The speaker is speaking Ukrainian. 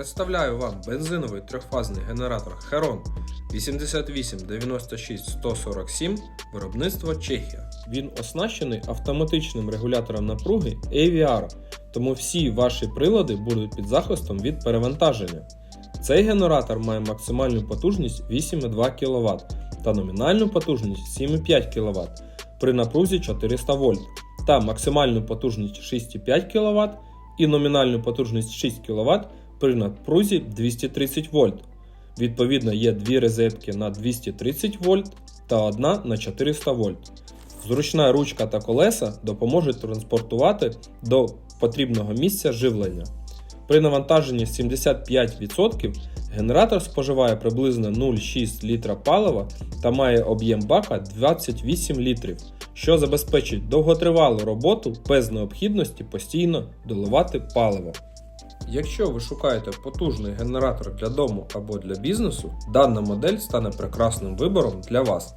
Представляю вам бензиновий трьохфазний генератор Heron 8896147 виробництво Чехія. Він оснащений автоматичним регулятором напруги AVR, тому всі ваші прилади будуть під захистом від перевантаження. Цей генератор має максимальну потужність 8,2 кВт та номінальну потужність 7,5 кВт при напрузі 400 В та максимальну потужність 6,5 кВт і номінальну потужність 6 кВт при напрузі 230 В. Відповідно, є дві розетки на 230 В та одна на 400 В. Зручна ручка та колеса допоможуть транспортувати до потрібного місця живлення. При навантаженні 75% генератор споживає приблизно 0,6 літра палива та має об'єм бака 28 літрів, що забезпечить довготривалу роботу без необхідності постійно доливати паливо. Якщо ви шукаєте потужний генератор для дому або для бізнесу, дана модель стане прекрасним вибором для вас.